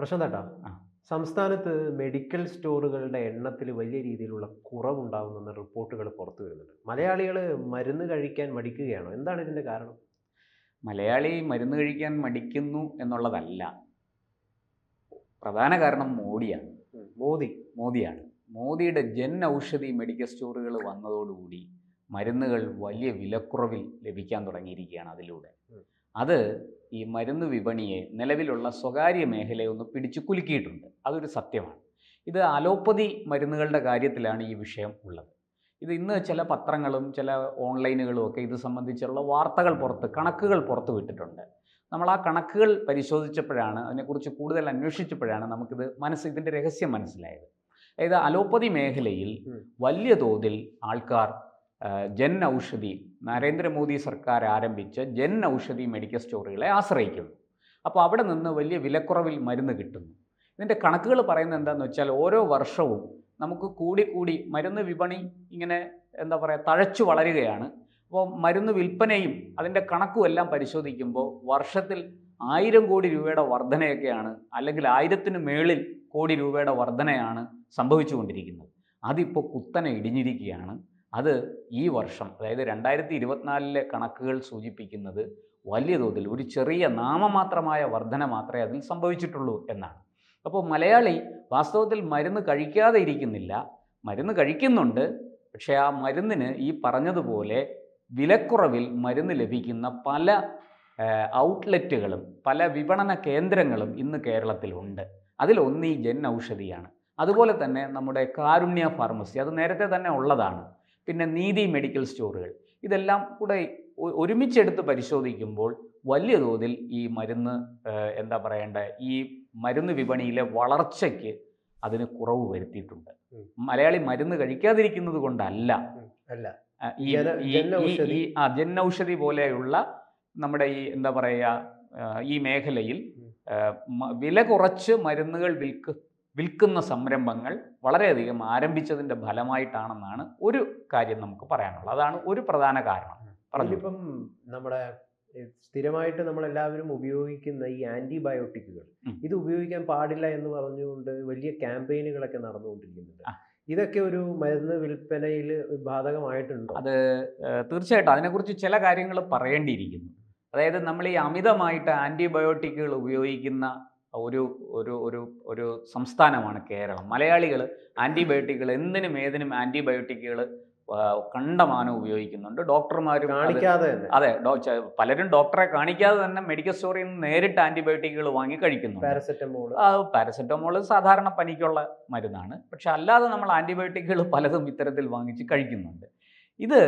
പ്രശ്നത്താട്ടാ തട്ടാ സംസ്ഥാനത്ത് മെഡിക്കൽ സ്റ്റോറുകളുടെ എണ്ണത്തിൽ വലിയ രീതിയിലുള്ള കുറവുണ്ടാകുന്ന റിപ്പോർട്ടുകൾ പുറത്തു വരുന്നുണ്ട്. മലയാളികൾ മരുന്ന് കഴിക്കാൻ മടിക്കുകയാണോ? എന്താണ് ഇതിന്റെ കാരണം? മലയാളി മരുന്ന് കഴിക്കാൻ മടിക്കുന്നു എന്നുള്ളതല്ല. പ്രധാന കാരണം മോഡിയാണ് മോദി. മോദിയാണ്. മോദിയുടെ ജൻ ഔഷധി മെഡിക്കൽ സ്റ്റോറുകൾ വന്നതോടുകൂടി മരുന്നുകൾ വലിയ വിലക്കുറവിൽ ലഭിക്കാൻ തുടങ്ങിയിരിക്കുകയാണ് അതിലൂടെ. അത് ഈ മരുന്ന് വിപണിയെ നിലവിലുള്ള സ്വകാര്യ മേഖലയെ ഒന്ന് പിടിച്ചു കുലുക്കിയിട്ടുണ്ട്. അതൊരു സത്യമാണ്. ഇത് അലോപ്പതി മരുന്നുകളുടെ കാര്യത്തിലാണ് ഈ വിഷയം ഉള്ളത്. ഇത് ഇന്ന് ചില പത്രങ്ങളും ചില ഓൺലൈനുകളും ഒക്കെ ഇത് സംബന്ധിച്ചുള്ള വാർത്തകൾ പുറത്ത് കണക്കുകൾ പുറത്ത് വിട്ടിട്ടുണ്ട്. നമ്മൾ ആ കണക്കുകൾ പരിശോധിച്ചപ്പോഴാണ് അതിനെക്കുറിച്ച് കൂടുതൽ അന്വേഷിച്ചപ്പോഴാണ് നമുക്കിത് മനസ്സ് ഇതിന്റെ രഹസ്യം മനസ്സിലായത്. അതായത് അലോപ്പതി മേഖലയിൽ വലിയ തോതിൽ ആൾക്കാർ ജൻ ഔഷധി നരേന്ദ്രമോദി സർക്കാർ ആരംഭിച്ച ജൻ ഔഷധി മെഡിക്കൽ സ്റ്റോറുകളെ ആശ്രയിക്കുന്നു. അപ്പോൾ അവിടെ നിന്ന് വലിയ വിലക്കുറവിൽ മരുന്ന് കിട്ടുന്നു. ഇതിന്റെ കണക്കുകൾ പറയുന്നത് എന്താണെന്ന് വെച്ചാൽ ഓരോ വർഷവും നമുക്ക് കൂടി കൂടി മരുന്ന് വിപണി ഇങ്ങനെ എന്താ പറയുക തഴച്ചു വളരുകയാണ്. അപ്പോൾ മരുന്ന് വിൽപ്പനയും അതിന്റെ കണക്കും എല്ലാം പരിശോധിക്കുമ്പോൾ വർഷത്തിൽ ആയിരം കോടി രൂപയുടെ വർധനയൊക്കെയാണ് അല്ലെങ്കിൽ ആയിരത്തിന് മേളിൽ കോടി രൂപയുടെ വർധനയാണ് സംഭവിച്ചുകൊണ്ടിരിക്കുന്നത്. അതിപ്പോൾ കുത്തനെ ഇടിഞ്ഞിരിക്കുകയാണ്. അത് ഈ വർഷം അതായത് രണ്ടായിരത്തി ഇരുപത്തിനാലിലെ കണക്കുകൾ സൂചിപ്പിക്കുന്നത് വലിയ തോതിൽ ഒരു ചെറിയ നാമമാത്രമായ വർധന മാത്രമേ അതിൽ സംഭവിച്ചിട്ടുള്ളൂ എന്നാണ്. അപ്പോൾ മലയാളി വാസ്തവത്തിൽ മരുന്ന് കഴിക്കാതെ ഇരിക്കുന്നില്ല. മരുന്ന് കഴിക്കുന്നുണ്ട്. പക്ഷേ ആ മരുന്നിന് ഈ പറഞ്ഞതുപോലെ വിലക്കുറവിൽ മരുന്ന് ലഭിക്കുന്ന പല ഔട്ട്ലെറ്റുകളും പല വിപണന കേന്ദ്രങ്ങളും ഇന്ന് കേരളത്തിലുണ്ട്. അതിലൊന്ന് ഈ ജൻ ഔഷധിയാണ്. അതുപോലെ തന്നെ നമ്മുടെ കാരുണ്യ ഫാർമസി അത് നേരത്തെ തന്നെ ഉള്ളതാണ്. പിന്നെ നീതി മെഡിക്കൽ സ്റ്റോറുകൾ. ഇതെല്ലാം കൂടെ ഒരുമിച്ചെടുത്ത് പരിശോധിക്കുമ്പോൾ വലിയ തോതിൽ ഈ മരുന്ന് എന്താ പറയേണ്ട ഈ മരുന്ന് വിപണിയിലെ വളർച്ചയ്ക്ക് അതിന് കുറവ് വരുത്തിയിട്ടുണ്ട്. മലയാളി മരുന്ന് കഴിക്കാതിരിക്കുന്നത് കൊണ്ടല്ല. അല്ല. ഈ. ആ ജനൌഷധി പോലെയുള്ള നമ്മുടെ ഈ എന്താ പറയുക ഈ മേഖലയിൽ വില കുറച്ച് മരുന്നുകൾ വിൽക്ക് വിൽക്കുന്ന സംരംഭങ്ങൾ വളരെയധികം ആരംഭിച്ചതിന്റെ ഫലമായിട്ടാണെന്നാണ് ഒരു കാര്യം നമുക്ക് പറയാനുള്ളത്. അതാണ് ഒരു പ്രധാന കാരണം. പറഞ്ഞിപ്പം നമ്മുടെ സ്ഥിരമായിട്ട് നമ്മൾ എല്ലാവരും ഉപയോഗിക്കുന്ന ഈ ആന്റിബയോട്ടിക്കുകൾ ഇത് ഉപയോഗിക്കാൻ പാടില്ല എന്ന് പറഞ്ഞുകൊണ്ട് വലിയ ക്യാമ്പയിനുകളൊക്കെ നടന്നുകൊണ്ടിരിക്കുന്നുണ്ട്. ഇതൊക്കെ ഒരു മരുന്ന് വിൽപ്പനയിൽ ബാധകമായിട്ടുണ്ട്? അത് തീർച്ചയായിട്ടും അതിനെക്കുറിച്ച് ചില കാര്യങ്ങൾ പറയേണ്ടിയിരിക്കുന്നു. അതായത് നമ്മൾ ഈ അമിതമായിട്ട് ആന്റിബയോട്ടിക്കുകൾ ഉപയോഗിക്കുന്ന ഒരു ഒരു ഒരു ഒരു സംസ്ഥാനമാണ് കേരളം. മലയാളികൾ ആന്റിബയോട്ടിക്കുകൾ എന്തിനും ഏതിനും ആന്റിബയോട്ടിക്കുകൾ കണ്ടമാനം ഉപയോഗിക്കുന്നുണ്ട്. ഡോക്ടർമാരും കാണിക്കാതെ അതെ പലരും ഡോക്ടറെ കാണിക്കാതെ തന്നെ മെഡിക്കൽ സ്റ്റോറിൽ നിന്ന് നേരിട്ട് ആന്റിബയോട്ടിക്കുകൾ വാങ്ങി കഴിക്കുന്നു പാരസെറ്റമോൾ പാരസെറ്റമോൾ സാധാരണ പനിക്കുള്ള മരുന്നാണ്. പക്ഷെ അല്ലാതെ നമ്മൾ ആന്റിബയോട്ടിക്കുകൾ പലതും ഇത്തരത്തിൽ വാങ്ങിച്ച് കഴിക്കുന്നുണ്ട്. ഇത്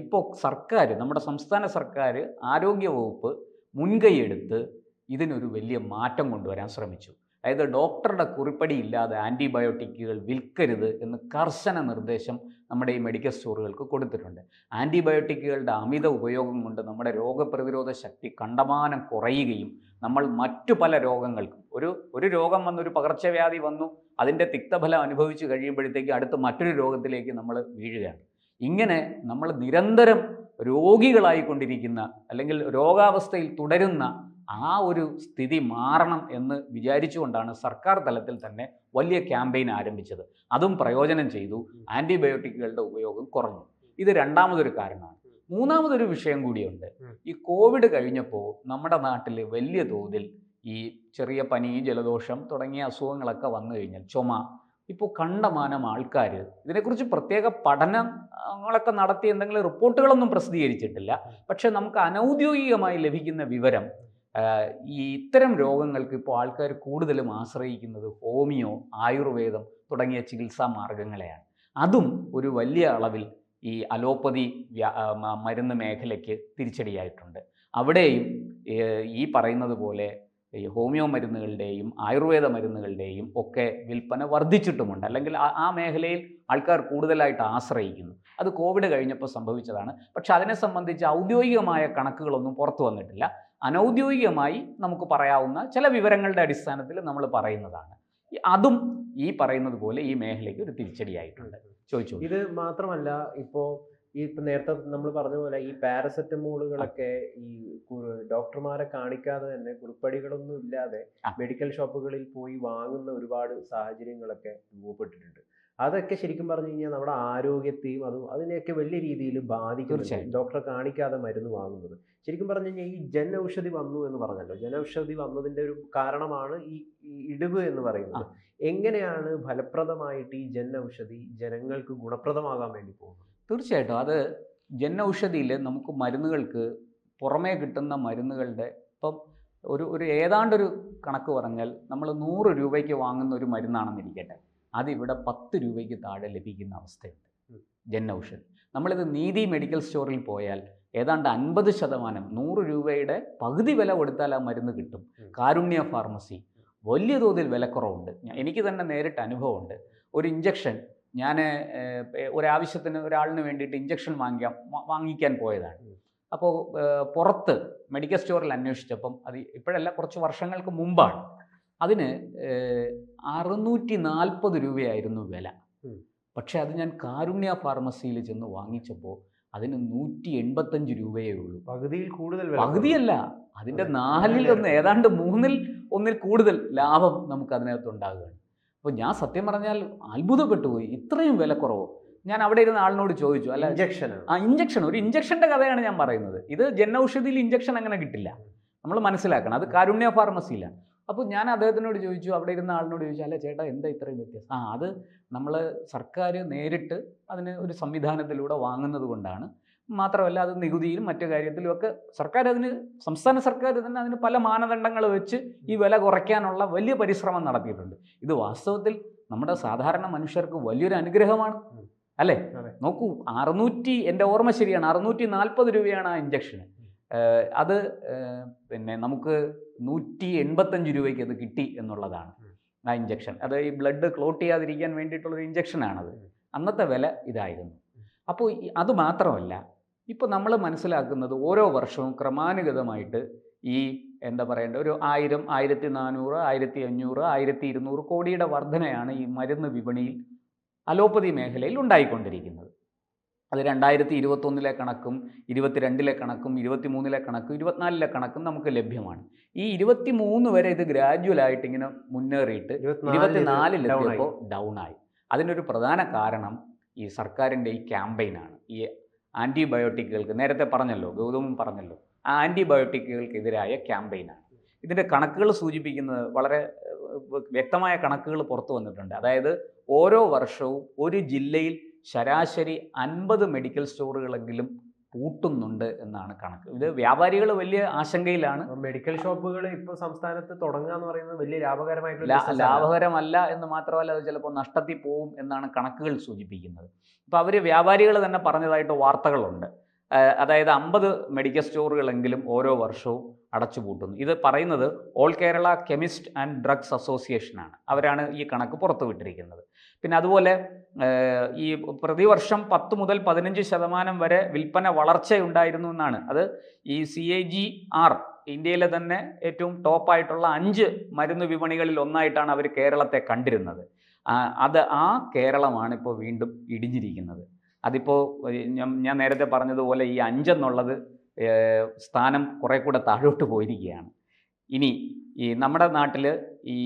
ഇപ്പോൾ സർക്കാർ നമ്മുടെ സംസ്ഥാന സർക്കാർ ആരോഗ്യ വകുപ്പ് മുൻകൈയെടുത്ത് ഇതിനൊരു വലിയ മാറ്റം കൊണ്ടുവരാൻ ശ്രമിച്ചു. അതായത് ഡോക്ടറുടെ കുറിപ്പടി ഇല്ലാതെ ആന്റിബയോട്ടിക്കുകൾ വിൽക്കരുത് എന്ന് കർശന നിർദ്ദേശം നമ്മുടെ ഈ മെഡിക്കൽ സ്റ്റോറുകൾക്ക് കൊടുത്തിട്ടുണ്ട്. ആന്റിബയോട്ടിക്കുകളുടെ അമിത ഉപയോഗം കൊണ്ട് നമ്മുടെ രോഗപ്രതിരോധ ശക്തി കണ്ടമാനം കുറയുകയും നമ്മൾ മറ്റു പല രോഗങ്ങൾക്കും ഒരു ഒരു രോഗം വന്നു ഒരു പകർച്ചവ്യാധി വന്നു അതിന്റെ തിക്തഫലം അനുഭവിച്ചു കഴിയുമ്പോഴത്തേക്ക് അടുത്ത് മറ്റൊരു രോഗത്തിലേക്ക് നമ്മൾ വീഴുകയാണ്. ഇങ്ങനെ നമ്മൾ നിരന്തരം രോഗികളായിക്കൊണ്ടിരിക്കുന്ന അല്ലെങ്കിൽ രോഗാവസ്ഥയിൽ തുടരുന്ന ആ ഒരു സ്ഥിതി മാറണം എന്ന് വിചാരിച്ചുകൊണ്ടാണ് സർക്കാർ തലത്തിൽ തന്നെ വലിയ ക്യാമ്പയിൻ ആരംഭിച്ചത്. അതും പ്രയോജനം ചെയ്തു. ആന്റിബയോട്ടിക്കുകളുടെ ഉപയോഗം കുറഞ്ഞു. ഇത് രണ്ടാമതൊരു കാരണമാണ്. മൂന്നാമതൊരു വിഷയം കൂടിയുണ്ട്. ഈ കോവിഡ് കഴിഞ്ഞപ്പോൾ നമ്മുടെ നാട്ടിൽ വലിയ തോതിൽ ഈ ചെറിയ പനി ജലദോഷം തുടങ്ങിയ അസുഖങ്ങളൊക്കെ വന്നു കഴിഞ്ഞാൽ ചുമ ഇപ്പോൾ കണ്ടമാനം ആൾക്കാർ ഇതിനെക്കുറിച്ച് പ്രത്യേക പഠനങ്ങളൊക്കെ നടത്തി എന്തെങ്കിലും റിപ്പോർട്ടുകളൊന്നും പ്രസിദ്ധീകരിച്ചിട്ടില്ല. പക്ഷേ നമുക്ക് അനൗദ്യോഗികമായി ലഭിക്കുന്ന വിവരം ഈ ഇത്തരം രോഗങ്ങൾക്ക് ഇപ്പോൾ ആൾക്കാർ കൂടുതലും ആശ്രയിക്കുന്നത് ഹോമിയോ ആയുർവേദം തുടങ്ങിയ ചികിത്സാ മാർഗങ്ങളെയാണ്. അതും ഒരു വലിയ അളവിൽ ഈ അലോപ്പതി മരുന്ന് മേഖലയ്ക്ക് തിരിച്ചടിയായിട്ടുണ്ട്. അവിടെയും ഈ പറയുന്നത് പോലെ ഈ ഹോമിയോ മരുന്നുകളുടെയും ആയുർവേദ മരുന്നുകളുടെയും ഒക്കെ വിൽപ്പന വർദ്ധിച്ചിട്ടുമുണ്ട്. അല്ലെങ്കിൽ ആ മേഖലയിൽ ആൾക്കാർ കൂടുതലായിട്ട് ആശ്രയിക്കുന്നു. അത് കോവിഡ് കഴിഞ്ഞപ്പോൾ സംഭവിച്ചതാണ്. പക്ഷെ അതിനെ സംബന്ധിച്ച് ഔദ്യോഗികമായ കണക്കുകളൊന്നും പുറത്തു വന്നിട്ടില്ല. അനൗദ്യോഗികമായി നമുക്ക് പറയാവുന്ന ചില വിവരങ്ങളുടെ അടിസ്ഥാനത്തിൽ നമ്മൾ പറയുന്നതാണ്. അതും ഈ പറയുന്നത് പോലെ ഈ മേഖലയ്ക്ക് ഒരു തിരിച്ചടിയായിട്ടുണ്ട്. ചോദിച്ചു ഇത് മാത്രമല്ല ഇപ്പോൾ ഈ ഇപ്പം നേരത്തെ നമ്മൾ പറഞ്ഞ പോലെ ഈ പാരസെറ്റമോളുകളൊക്കെ ഈ ഡോക്ടർമാരെ കാണിക്കാതെ തന്നെ കുറിപ്പടികളൊന്നും ഇല്ലാതെ മെഡിക്കൽ ഷോപ്പുകളിൽ പോയി വാങ്ങുന്ന ഒരുപാട് സാഹചര്യങ്ങളൊക്കെ രൂപപ്പെട്ടിട്ടുണ്ട്. അതൊക്കെ ശരിക്കും പറഞ്ഞു കഴിഞ്ഞാൽ നമ്മുടെ ആരോഗ്യത്തെയും അതും അതിനെയൊക്കെ വലിയ രീതിയിൽ ബാധിക്കുന്നുണ്ട്. ഡോക്ടറെ കാണിക്കാതെ മരുന്ന് വാങ്ങുന്നത്. ശരിക്കും പറഞ്ഞു കഴിഞ്ഞാൽ ഈ ജൻ ഔഷധി വന്നു എന്ന് പറഞ്ഞല്ലോ. ജനൌഷധി വന്നതിന്റെ ഒരു കാരണമാണ് ഈ ഇടിവ് എന്ന് പറയുന്നത്. എങ്ങനെയാണ് ഫലപ്രദമായിട്ട് ഈ ജൻ ഔഷധി ജനങ്ങൾക്ക് ഗുണപ്രദമാകാൻ വേണ്ടി പോകുന്നത്? തീർച്ചയായിട്ടും. അത് ജൻ ഔഷധിയിൽ നമുക്ക് മരുന്നുകൾക്ക് പുറമേ കിട്ടുന്ന മരുന്നുകളുടെ ഇപ്പം ഒരു ഒരു ഏതാണ്ടൊരു കണക്ക് പറഞ്ഞാൽ നമ്മൾ നൂറ് രൂപയ്ക്ക് വാങ്ങുന്ന ഒരു മരുന്നാണെന്നിരിക്കട്ടെ. അതിവിടെ പത്ത് രൂപയ്ക്ക് താഴെ ലഭിക്കുന്ന അവസ്ഥയുണ്ട്. ജൻ ഔഷധി നമ്മളിത് നീതി മെഡിക്കൽ സ്റ്റോറിൽ പോയാൽ ഏതാണ്ട് അൻപത് ശതമാനം നൂറ് രൂപയുടെ പകുതി വില കൊടുത്താൽ ആ മരുന്ന് കിട്ടും. കാരുണ്യ ഫാർമസി. വലിയ തോതിൽ വിലക്കുറവുണ്ട്. എനിക്ക് തന്നെ നേരിട്ട് അനുഭവമുണ്ട്. ഒരു ഇഞ്ചക്ഷൻ ഞാൻ ഒരാവശ്യത്തിന് ഒരാളിന് വേണ്ടിയിട്ട് ഇഞ്ചക്ഷൻ വാങ്ങിക്കാൻ വാങ്ങിക്കാൻ പോയതാണ്. അപ്പോൾ പുറത്ത് മെഡിക്കൽ സ്റ്റോറിൽ അന്വേഷിച്ചപ്പം അത് ഇപ്പോഴല്ല കുറച്ച് വർഷങ്ങൾക്ക് മുമ്പാണ്. അതിന് അറുന്നൂറ്റി നാൽപ്പത് രൂപയായിരുന്നു വില. പക്ഷേ അത് ഞാൻ കാരുണ്യ ഫാർമസിയിൽ ചെന്ന് വാങ്ങിച്ചപ്പോൾ അതിന് നൂറ്റി എൺപത്തഞ്ച് രൂപയേ ഉള്ളൂ. പകുതിയിൽ കൂടുതൽ പകുതിയല്ല അതിന്റെ അതെ. നാലിൽ ഒന്ന് ഏതാണ്ട് മൂന്നിൽ ഒന്നിൽ കൂടുതൽ ലാഭം നമുക്ക് അതിനകത്ത് ഉണ്ടാകുകയാണ്. അപ്പോൾ ഞാൻ സത്യം പറഞ്ഞാൽ അത്ഭുതപ്പെട്ടു പോയി ഇത്രയും വിലക്കുറവോ ഞാൻ അവിടെ ഇരുന്ന ആളിനോട് ചോദിച്ചു. അല്ല ഇഞ്ചക്ഷൻ ആ ഇഞ്ചക്ഷൻ ഒരു ഇഞ്ചക്ഷന്റെ കഥയാണ് ഞാൻ പറയുന്നത്. ഇത് ജനൌഷധിയിൽ ഇഞ്ചക്ഷൻ അങ്ങനെ കിട്ടില്ല. നമ്മൾ മനസ്സിലാക്കണം. അത് കാരുണ്യ ഫാർമസിയിലാണ്. അപ്പോൾ ഞാൻ അദ്ദേഹത്തിനോട് ചോദിച്ചു അവിടെ ഇരുന്ന ആളിനോട് ചോദിച്ചു അല്ല ചേട്ടാ എന്താ ഇത്രയും വ്യത്യാസം? ആ അത് നമ്മൾ സർക്കാർ നേരിട്ട് അതിന് ഒരു സംവിധാനത്തിലൂടെ വാങ്ങുന്നത് കൊണ്ടാണ്. മാത്രമല്ല അത് നികുതിയിലും മറ്റു കാര്യത്തിലും ഒക്കെ സർക്കാർ അതിന് സംസ്ഥാന സർക്കാർ തന്നെ അതിന് പല മാനദണ്ഡങ്ങൾ വെച്ച് ഈ വില കുറയ്ക്കാനുള്ള വലിയ പരിശ്രമം നടത്തിയിട്ടുണ്ട്. ഇത് വാസ്തവത്തിൽ നമ്മുടെ സാധാരണ മനുഷ്യർക്ക് വലിയൊരു അനുഗ്രഹമാണ്. അല്ലേ? നോക്കൂ അറുന്നൂറ്റി എന്റെ ഓർമ്മ ശരിയാണ് അറുന്നൂറ്റി നാൽപ്പത് രൂപയാണ് ആ ഇഞ്ചക്ഷന് അത് പിന്നെ നമുക്ക് നൂറ്റി എൺപത്തഞ്ച് രൂപയ്ക്ക് അത് കിട്ടി എന്നുള്ളതാണ് ആ ഇഞ്ചക്ഷൻ അത് ഈ ബ്ലഡ് ക്ലോട്ട് ചെയ്യാതിരിക്കാൻ വേണ്ടിയിട്ടുള്ളൊരു ഇഞ്ചക്ഷനാണത്. അന്നത്തെ വില ഇതായിരുന്നു. അപ്പോൾ അത് മാത്രമല്ല ഇപ്പോൾ നമ്മൾ മനസ്സിലാക്കുന്നത് ഓരോ വർഷവും ക്രമാനുഗതമായിട്ട് ഈ എന്താ പറയേണ്ട ഒരു ആയിരം ആയിരത്തി നാനൂറ് ആയിരത്തി അഞ്ഞൂറ് ആയിരത്തി ഇരുന്നൂറ് കോടിയുടെ വർധനയാണ് ഈ മരുന്ന് വിപണിയിൽ അലോപ്പതി മേഖലയിൽ ഉണ്ടായിക്കൊണ്ടിരിക്കുന്നത്. അത് രണ്ടായിരത്തി ഇരുപത്തൊന്നിലെ കണക്കും ഇരുപത്തിരണ്ടിലെ കണക്കും ഇരുപത്തിമൂന്നിലെ കണക്കും ഇരുപത്തിനാലിലെ കണക്കും നമുക്ക് ലഭ്യമാണ്. ഈ ഇരുപത്തി മൂന്ന് വരെ ഇത് ഗ്രാജുവലായിട്ട് ഇങ്ങനെ മുന്നേറിയിട്ട് ഇരുപത്തിനാലിലെത്തിയപ്പോൾ ഡൗൺ ആയി. അതിനൊരു പ്രധാന കാരണം ഈ സർക്കാരിന്റെ ഈ ക്യാമ്പയിനാണ് ഈ ആന്റിബയോട്ടിക്കുകൾക്ക് നേരത്തെ പറഞ്ഞല്ലോ ഗൗതമും പറഞ്ഞല്ലോ ആ ആന്റിബയോട്ടിക്കുകൾക്കെതിരായ ക്യാമ്പയിനാണ് ഇതിന്റെ കണക്കുകൾ സൂചിപ്പിക്കുന്നത് വളരെ വ്യക്തമായ കണക്കുകൾ പുറത്തു വന്നിട്ടുണ്ട്. അതായത് ഓരോ വർഷവും ഒരു ജില്ലയിൽ ശരാശരി അൻപത് മെഡിക്കൽ സ്റ്റോറുകളെങ്കിലും പൂട്ടുന്നുണ്ട് എന്നാണ് കണക്ക്. ഇത് വ്യാപാരികൾ വലിയ ആശങ്കയിലാണ്. മെഡിക്കൽ ഷോപ്പുകൾ ഇപ്പൊ സംസ്ഥാനത്ത് തുടങ്ങുക എന്ന് പറയുന്നത് വലിയ ലാഭകരമായിട്ടുള്ള. ലാഭകരമല്ല എന്ന് മാത്രമല്ല അത് ചിലപ്പോൾ നഷ്ടത്തിൽ പോവും എന്നാണ് കണക്കുകൾ സൂചിപ്പിക്കുന്നത്. അപ്പോൾ അവർ വ്യാപാരികൾ തന്നെ പറഞ്ഞതായിട്ട് വാർത്തകളുണ്ട്. അതായത് അമ്പത് മെഡിക്കൽ സ്റ്റോറുകളെങ്കിലും ഓരോ വർഷവും അടച്ചുപൂട്ടുന്നു ഇത് പറയുന്നത് all Kerala chemist and drugs അസോസിയേഷനാണ്. അവരാണ് ഈ കണക്ക് പുറത്തുവിട്ടിരിക്കുന്നത് പിന്നെ അതുപോലെ ഈ പ്രതിവർഷം പത്ത് മുതൽ പതിനഞ്ച് ശതമാനം വരെ വിൽപ്പന വളർച്ചയുണ്ടായിരുന്നു എന്നാണ്. അത് ഈ സി എ ജി ആർ ഇന്ത്യയിലെ തന്നെ ഏറ്റവും ടോപ്പായിട്ടുള്ള അഞ്ച് മരുന്ന് വിപണികളിൽ ഒന്നായിട്ടാണ് അവർ കേരളത്തെ കണ്ടിരുന്നത്. അത് ആ കേരളമാണ് ഇപ്പോൾ വീണ്ടും ഇടിഞ്ഞിരിക്കുന്നത്. അതിപ്പോൾ ഞാൻ നേരത്തെ പറഞ്ഞതുപോലെ ഈ അഞ്ചെന്നുള്ളത് സ്ഥാനം കുറേ കൂടെ താഴോട്ട് പോയിരിക്കുകയാണ്. ഇനി ഈ നമ്മുടെ നാട്ടിൽ ഈ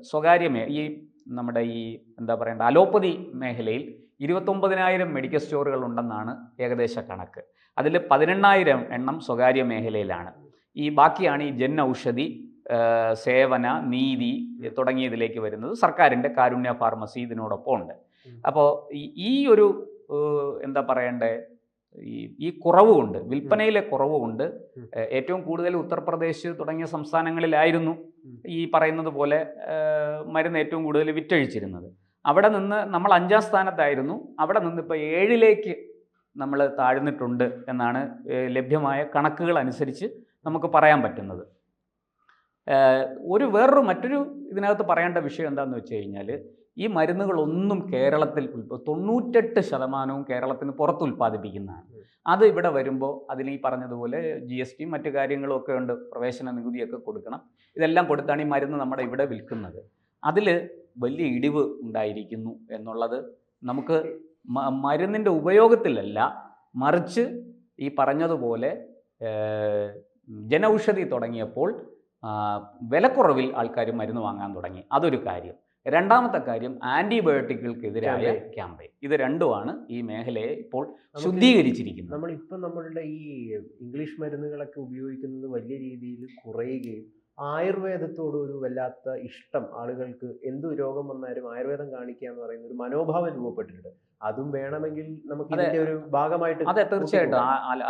സ്വകാര്യ മേ ഈ നമ്മുടെ ഈ എന്താ പറയേണ്ട അലോപ്പതി മേഖലയിൽ ഇരുപത്തൊമ്പതിനായിരം മെഡിക്കൽ സ്റ്റോറുകൾ ഉണ്ടെന്നാണ് ഏകദേശ കണക്ക്. അതിൽ പതിനെണ്ണായിരം എണ്ണം സ്വകാര്യ മേഖലയിലാണ്. ഈ ബാക്കിയാണ് ഈ ജൻ ഔഷധി സേവന നീതി തുടങ്ങിയതിലേക്ക് വരുന്നത് സർക്കാരിന്റെ കാരുണ്യ ഫാർമസി ഇതിനോടൊപ്പം ഉണ്ട്. അപ്പോൾ ഈ- ഒരു എന്താ പറയണ്ടേ ഈ ഈ കുറവ് കൊണ്ട് വിൽപ്പനയിലെ കുറവ് കൊണ്ട് ഏറ്റവും കൂടുതൽ ഉത്തർപ്രദേശ് തുടങ്ങിയ സംസ്ഥാനങ്ങളിലായിരുന്നു ഈ പറയുന്നത് പോലെ മരുന്ന് ഏറ്റവും കൂടുതൽ വിറ്റഴിച്ചിരുന്നത്. അവിടെ നിന്ന് നമ്മൾ അഞ്ചാം സ്ഥാനത്തായിരുന്നു. അവിടെ നിന്ന് ഇപ്പോൾ ഏഴിലേക്ക് നമ്മൾ താഴ്ന്നിട്ടുണ്ട് എന്നാണ് ലഭ്യമായ കണക്കുകൾ അനുസരിച്ച് നമുക്ക് പറയാൻ പറ്റുന്നത്. ഒരു വേറൊരു മറ്റൊരു ഇതിനകത്ത് പറയേണ്ട വിഷയം എന്താണെന്ന് വെച്ച് കഴിഞ്ഞാൽ ഈ മരുന്നുകളൊന്നും കേരളത്തിൽ തൊണ്ണൂറ്റെട്ട് ശതമാനവും കേരളത്തിന് പുറത്ത് ഉൽപ്പാദിപ്പിക്കുന്നതാണ്. അത് ഇവിടെ വരുമ്പോൾ അതിൽ ഈ പറഞ്ഞതുപോലെ ജി എസ് ടിയും മറ്റു കാര്യങ്ങളും ഒക്കെ ഉണ്ട് പ്രവേശന നികുതിയൊക്കെ കൊടുക്കണം. ഇതെല്ലാം കൊടുത്താണ് ഈ മരുന്ന് നമ്മുടെ ഇവിടെ വിൽക്കുന്നത്. അതിൽ വലിയ ഇടിവ് ഉണ്ടായിരിക്കുന്നു എന്നുള്ളത് നമുക്ക് മരുന്നിന്റെ ഉപയോഗത്തിലല്ല മറിച്ച് ഈ പറഞ്ഞതുപോലെ ജനൗഷധി തുടങ്ങിയപ്പോൾ വിലക്കുറവിൽ ആൾക്കാർ മരുന്ന് വാങ്ങാൻ തുടങ്ങി. അതൊരു കാര്യം. രണ്ടാമത്തെ കാര്യം ആന്റിബയോട്ടിക്കുകൾക്കെതിരായ ക്യാമ്പയിൻ. ഇത് രണ്ടുമാണ് ഈ മേഖലയെ ഇപ്പോൾ ശുദ്ധീകരിച്ചിരിക്കുന്നത്. നമ്മളിപ്പോൾ നമ്മളുടെ ഈ ഇംഗ്ലീഷ് മരുന്നുകളൊക്കെ ഉപയോഗിക്കുന്നത് വലിയ രീതിയിൽ കുറയുകയും ആയുർവേദത്തോട് ഒരു വല്ലാത്ത ഇഷ്ടം ആളുകൾക്ക് എന്ത് രോഗം വന്നാലും ആയുർവേദം കാണിക്കുക എന്ന് പറയുന്ന ഒരു മനോഭാവം രൂപപ്പെട്ടിട്ടുണ്ട്. അതും വേണമെങ്കിൽ നമുക്ക് ഇതിന്റെ ഒരു ഭാഗമായിട്ട് അതെ തീർച്ചയായിട്ടും.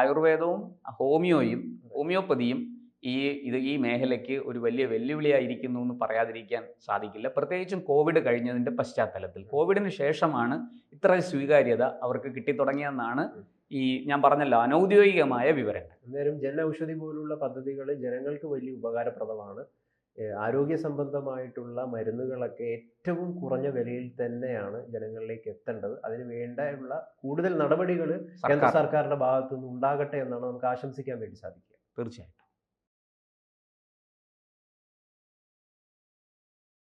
ആയുർവേദവും ഹോമിയോയും ഹോമിയോപ്പതിയും ഈ ഇത് ഈ മേഖലയ്ക്ക് ഒരു വലിയ വെല്ലുവിളിയായിരിക്കുന്നു എന്ന് പറയാതിരിക്കാൻ സാധിക്കില്ല. പ്രത്യേകിച്ചും കോവിഡ് കഴിഞ്ഞതിന്റെ പശ്ചാത്തലത്തിൽ. കോവിഡിന് ശേഷമാണ് ഇത്ര സ്വീകാര്യത അവർക്ക് കിട്ടിത്തുടങ്ങിയെന്നാണ് ഈ ഞാൻ പറഞ്ഞല്ലോ അനൗദ്യോഗികമായ വിവരങ്ങൾ. അന്നേരം ജന ഔഷധി പോലുള്ള പദ്ധതികൾ ജനങ്ങൾക്ക് വലിയ ഉപകാരപ്രദമാണ്. ആരോഗ്യ സംബന്ധമായിട്ടുള്ള മരുന്നുകളൊക്കെ ഏറ്റവും കുറഞ്ഞ വിലയിൽ തന്നെയാണ് ജനങ്ങളിലേക്ക് എത്തേണ്ടത്. അതിന് വേണ്ടിയുള്ള കൂടുതൽ നടപടികൾ കേന്ദ്ര സർക്കാരിന്റെ ഭാഗത്തു നിന്ന് ഉണ്ടാകട്ടെ എന്നാണ് നമുക്ക് ആശംസിക്കാൻ വേണ്ടി സാധിക്കുക. തീർച്ചയായും